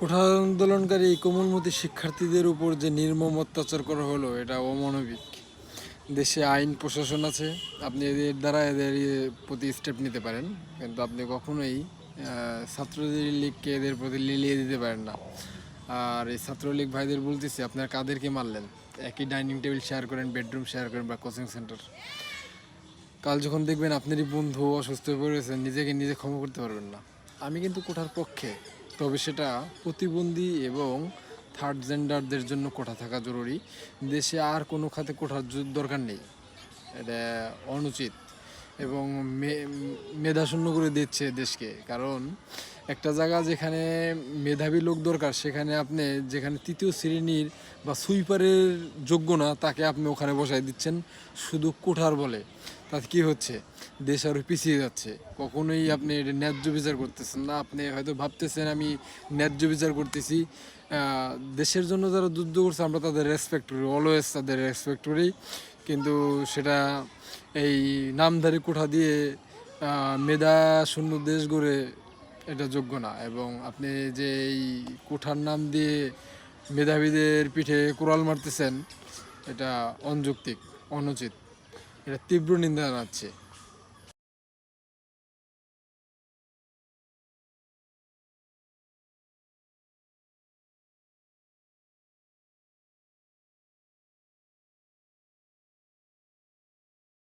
কোঠা আন্দোলনকারী কোমলমতি শিক্ষার্থীদের উপর যে নির্মম অত্যাচার করা হলো, এটা অমানবিক। দেশে আইন, প্রশাসন আছে। আপনি এদের দ্বারা এদের প্রতি স্টেপ নিতে পারেন। কিন্তু আপনি কখনোই ছাত্রদের লীগকে এদের প্রতি লিলিয়ে দিতে পারেন না। আর এই ছাত্রলীগ ভাইদের বলতেছি, আপনার কাদেরকে মারলেন? একই ডাইনিং টেবিল শেয়ার করেন বেডরুম শেয়ার করেন বা কোচিং সেন্টার কাল যখন দেখবেন আপনারই বন্ধু অসুস্থ হয়ে পড়েছেন নিজেকে নিজে ক্ষমা করতে পারবেন না। আমি কিন্তু কোঠার পক্ষে। তবে সেটা প্রতিবন্ধী এবং থার্ড জেন্ডারদের জন্য কোঠা থাকা জরুরি। দেশে আর কোনো খাতে কোঠার দরকার নেই। এটা অনুচিত। এবং মেধাশূন্য করে দিচ্ছে দেশকে। কারণ একটা জায়গা যেখানে মেধাবী লোক দরকার, সেখানে আপনি যেখানে তৃতীয় শ্রেণির বা সুইপারের যোগ্য না, তাকে আপনি ওখানে বসাই দিচ্ছেন শুধু কোঠার বলে। তাতে কি হচ্ছে? দেশ আরও পিছিয়ে যাচ্ছে। কখনোই আপনি এটা ন্যায্য বিচার করতেছেন না। আপনি হয়তো ভাবতেছেন, আমি ন্যায্য বিচার করতেছি। দেশের জন্য যারা যুদ্ধ করছে, আমরা তাদের রেসপেক্ট করি। অলওয়েজ তাদের রেসপেক্ট করি। কিন্তু সেটা এই নামধারী কোঠা দিয়ে মেধা শূন্য দেশ গড়ে এটা যোগ্য না। এবং আপনি যে এই কোঠার নাম দিয়ে মেধাবীদের পিঠে কোরাল মারতেছেন, এটা অনযৌক্তিক, অনুচিত। এটা তীব্র নিন্দা জানাচ্ছে।